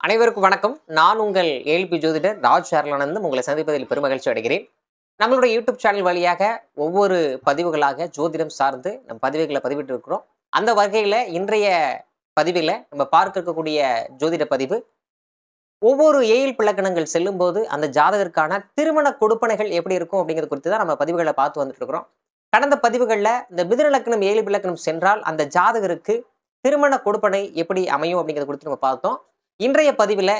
அனைவருக்கும் வணக்கம். நான் உங்கள் ஏல்பி ஜோதிடர் ராஜ் ஷேர்லானந்தம் உங்களை சந்திப்பதில் பெருமகிழ்ச்சி அடைகிறேன். நம்மளுடைய யூடியூப் சேனல் வழியாக ஒவ்வொரு பதிவுகளாக ஜோதிடம் சார்ந்து நம்ம பதிவுகளை பதிவிட்டு இருக்கிறோம் அந்த வகையில் இன்றைய பதிவில் நம்ம பார்க்க இருக்கக்கூடிய ஜோதிட பதிவு ஒவ்வொரு ஏயில் பிளக்கணங்கள் செல்லும்போது அந்த ஜாதகருக்கான திருமண கொடுப்பனைகள் எப்படி இருக்கும் அப்படிங்கிறது குறித்து தான் நம்ம பதிவுகளை பார்த்து வந்துட்டு இருக்கிறோம் கடந்த பதிவுகளில் இந்த மிதுன ஏழு பிளக்கணம் சென்றால் அந்த ஜாதகருக்கு திருமண கொடுப்பனை எப்படி அமையும் அப்படிங்கிறத குறித்து நம்ம பார்த்தோம். இன்றைய பதிவில்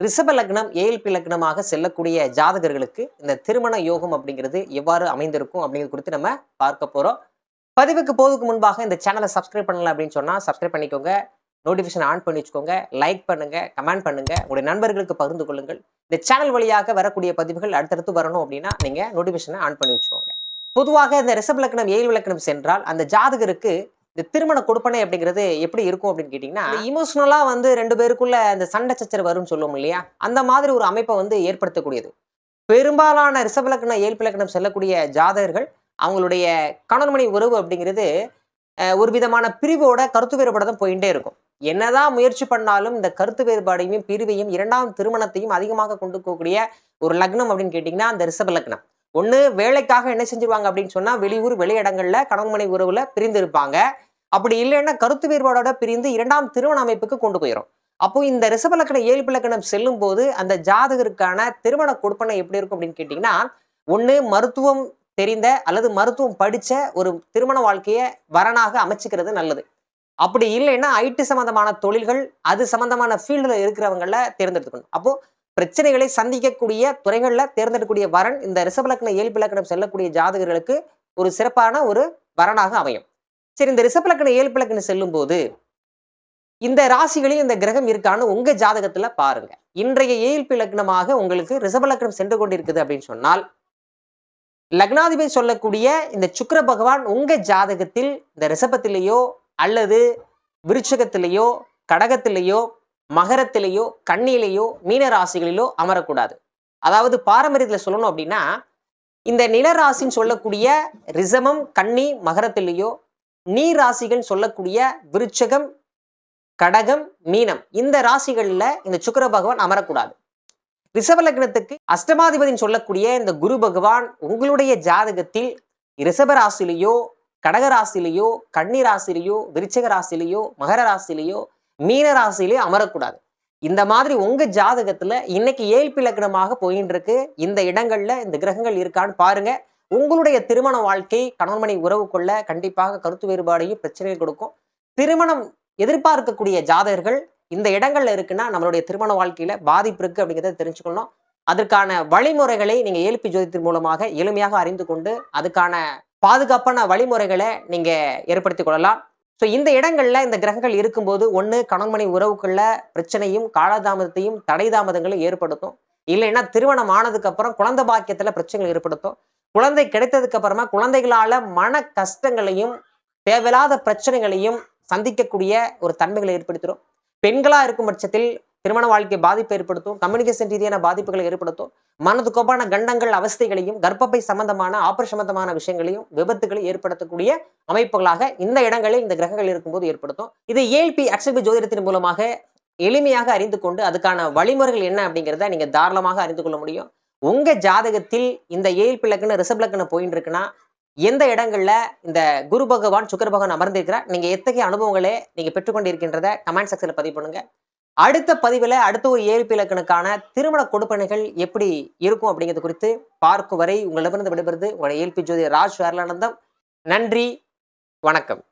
ரிஷப லக்னம் ஏஎல்பி லக்னமாக செல்லக்கூடிய ஜாதகர்களுக்கு இந்த திருமண யோகம் அப்படிங்கிறது எவ்வாறு அமைந்திருக்கும் அப்படிங்கிறது குறித்து நம்ம பார்க்க போகிறோம் பதிவுக்கு போதுக்கு முன்பாக இந்த சேனலை சப்ஸ்கிரைப் பண்ணல அப்படின்னு சொன்னால் சப்ஸ்கிரைப் பண்ணிக்கோங்க. நோட்டிஃபிகேஷன் ஆன் பண்ணி வச்சுக்கோங்க. லைக் பண்ணுங்க கமெண்ட் பண்ணுங்க. உங்களுடைய நண்பர்களுக்கு பகிர்ந்து கொள்ளுங்கள். இந்த சேனல் வழியாக வரக்கூடிய பதிவுகள் அடுத்தடுத்து வரணும் அப்படின்னா நீங்கள் நோட்டிஃபிகேஷனை ஆன் பண்ணி வச்சுக்கோங்க. பொதுவாக இந்த ரிஷப லக்னம் ஏழு லக்னம் சென்றால் அந்த ஜாதகருக்கு இந்த திருமண கொடுப்பனை அப்படிங்கிறது எப்படி இருக்கும் அப்படின்னு கேட்டிங்கன்னா இமோஷனலா வந்து ரெண்டு பேருக்குள்ள இந்த சண்டை சச்சரவு வரும்னு சொல்லுவோம் இல்லையா? அந்த மாதிரி ஒரு அமைப்பை வந்து ஏற்படுத்தக்கூடியது. பெரும்பாலான ரிஷபலக்கண ஏழ்பிலக்கணம் செல்லக்கூடிய ஜாதகர்கள் அவங்களுடைய கணவன்மணி உறவு அப்படிங்கிறது ஒரு விதமான பிரிவோட கருத்து வேறுபாடு தான் போயிட்டே இருக்கும். என்னதான் முயற்சி பண்ணாலும் இந்த கருத்து வேறுபாடையும் பிரிவையும் இரண்டாம் திருமணத்தையும் அதிகமாக கொண்டு போகக்கூடிய ஒரு லக்னம் அப்படின்னு கேட்டிங்கன்னா அந்த ரிஷப லக்னம். ஒன்று வேலைக்காக என்ன செஞ்சிருவாங்க அப்படின்னு சொன்னா வெளியூர் வெளியிடங்கள்ல கணவன்மனை உறவுல பிரிந்து இருப்பாங்க அப்படி இல்லைன்னா கருத்து வேறுபாடோட பிரிந்து இரண்டாம் திருமண அமைப்புக்கு கொண்டு போயிடும் அப்போ இந்த ரிசபலக்கண ஏழு பிலக்கணம் செல்லும் போது அந்த ஜாதகருக்கான திருமண கொடுப்பனை எப்படி இருக்கும் அப்படின்னு கேட்டிங்கன்னா ஒன்று மருத்துவம் தெரிந்த அல்லது மருத்துவம் படிச்ச ஒரு திருமண வாழ்க்கையை வரனாக அமைச்சுக்கிறது நல்லது. அப்படி இல்லைன்னா ஐடி சம்பந்தமான தொழில்கள் அது சம்பந்தமான ஃபீல்டில் இருக்கிறவங்கள தேர்ந்தெடுத்துக்கணும். அப்போ பிரச்சனைகளை சந்திக்கக்கூடிய துறைகளில் தேர்ந்தெடுக்கக்கூடிய வரன் இந்த ரிஷபலக்கண ஏழ்பிலக்கணம் செல்லக்கூடிய ஜாதகர்களுக்கு ஒரு சிறப்பான ஒரு வரனாக அமையும். சரி இந்த ரிஷபலக்கண ஏழு செல்லும் போது இந்த ராசிகளில் இந்த கிரகம் இருக்கான்னு உங்க ஜாதகத்துல பாருங்க. இன்றைய ஏழ்பி லக்னமாக உங்களுக்கு ரிஷபலக்னம் சென்று கொண்டிருக்குது அப்படின்னு சொன்னால் லக்னாதிபதி சொல்லக்கூடிய இந்த சுக்கர பகவான் உங்க ஜாதகத்தில் இந்த ரிஷபத்திலேயோ அல்லது விருச்சகத்திலேயோ கடகத்திலேயோ மகரத்திலேயோ கண்ணிலேயோ மீன ராசிகளிலோ அமரக்கூடாது. அதாவது பாரம்பரியத்தில் சொல்லணும் அப்படின்னா இந்த நிலராசின்னு சொல்லக்கூடிய ரிசமம் கன்னி மகரத்திலேயோ நீர் ராசிகள் சொல்லக்கூடிய விருச்சகம் கடகம் மீனம் இந்த ராசிகள்ல இந்த சுக்கர பகவான் அமரக்கூடாது. ரிசவலக்னத்துக்கு லக்னத்துக்கு அஷ்டமாதிபதினு சொல்லக்கூடிய இந்த குரு பகவான் உங்களுடைய ஜாதகத்தில் ரிசப ராசிலேயோ கடக ராசிலேயோ கன்னி ராசிலேயோ விருச்சக ராசிலேயோ மகர ராசிலேயோ மீன அமரக்கூடாது. இந்த மாதிரி உங்க ஜாதகத்துல இன்னைக்கு ஏழ்பி லக்னமாக போயின்னு இருக்கு இந்த இடங்கள்ல இந்த கிரகங்கள் இருக்கான்னு பாருங்க. உங்களுடைய திருமண வாழ்க்கை கணவன்மனை உறவு கொள்ள கண்டிப்பாக கருத்து வேறுபாடையும் பிரச்சனையை கொடுக்கும். திருமணம் எதிர்பார்க்கக்கூடிய ஜாதகர்கள் இந்த இடங்கள்ல இருக்குன்னா நம்மளுடைய திருமண வாழ்க்கையில பாதிப்பு இருக்கு அப்படிங்கிறத தெரிஞ்சுக்கணும். அதற்கான வழிமுறைகளை நீங்க ஏழ்பி ஜோதித்தின் மூலமாக எளிமையாக அறிந்து கொண்டு அதுக்கான பாதுகாப்பான வழிமுறைகளை நீங்க ஏற்படுத்திக் கொள்ளலாம். ஸோ இந்த இடங்கள்ல இந்த கிரகங்கள் இருக்கும்போது ஒன்று கணவன்மனை உறவுக்குள்ள பிரச்சனையும் காலதாமதத்தையும் தடை தாமதங்களும் ஏற்படுத்தும். இல்லைன்னா திருமணம் ஆனதுக்கு அப்புறம் குழந்தை பாக்கியத்துல பிரச்சனைகள் ஏற்படுத்தும். குழந்தை கிடைத்ததுக்கு அப்புறமா குழந்தைகளால மன கஷ்டங்களையும் தேவையில்லாத பிரச்சனைகளையும் சந்திக்கக்கூடிய ஒரு தன்மைகளை ஏற்படுத்திடும். பெண்களா இருக்கும் பட்சத்தில் திருமண வாழ்க்கை பாதிப்பை ஏற்படுத்தும் கம்யூனிகேஷன் ரீதியான பாதிப்புகளை ஏற்படுத்தும் மனது கோப்பான கண்டங்கள் அவஸ்தைகளையும் கர்ப்பப்பை சம்பந்தமான ஆப்பர் சம்பந்தமான விஷயங்களையும் விபத்துகளை ஏற்படுத்தக்கூடிய அமைப்புகளாக இந்த இடங்களில் இந்த கிரகங்கள் இருக்கும்போது ஏற்படுத்தும். இது ஏல்பி அக்ஷபி ஜோதிடத்தின் மூலமாக எளிமையாக அறிந்து கொண்டு அதுக்கான வழிமுறைகள் என்ன அப்படிங்கிறத நீங்க தாராளமாக அறிந்து கொள்ள முடியும். உங்க ஜாதகத்தில் இந்த ஏழ்பி லக்னம் ரிஷப் லக்னம் போயின்னு இருக்குன்னா எந்த இடங்கள்ல இந்த குரு பகவான் சுக்கர பகவான் அமர்ந்திருக்கிறார் நீங்க எத்தகைய அனுபவங்களை நீங்க பெற்றுக்கொண்டிருக்கின்றத கமெண்ட் செக்ஷன்ல பதிவு பண்ணுங்க. அடுத்த பதிவில் அடுத்த ஒரு ஏழ்பி இலக்கணுக்கான திருமண கொடுப்பனைகள் எப்படி இருக்கும் அப்படிங்கிறது குறித்து பார்க்கும் வரை உங்களிடமிருந்து விடுபடுறது உங்களுடைய ஏழ்பி ஜோதி ராஜ் வரலானந்தம் நன்றி வணக்கம்.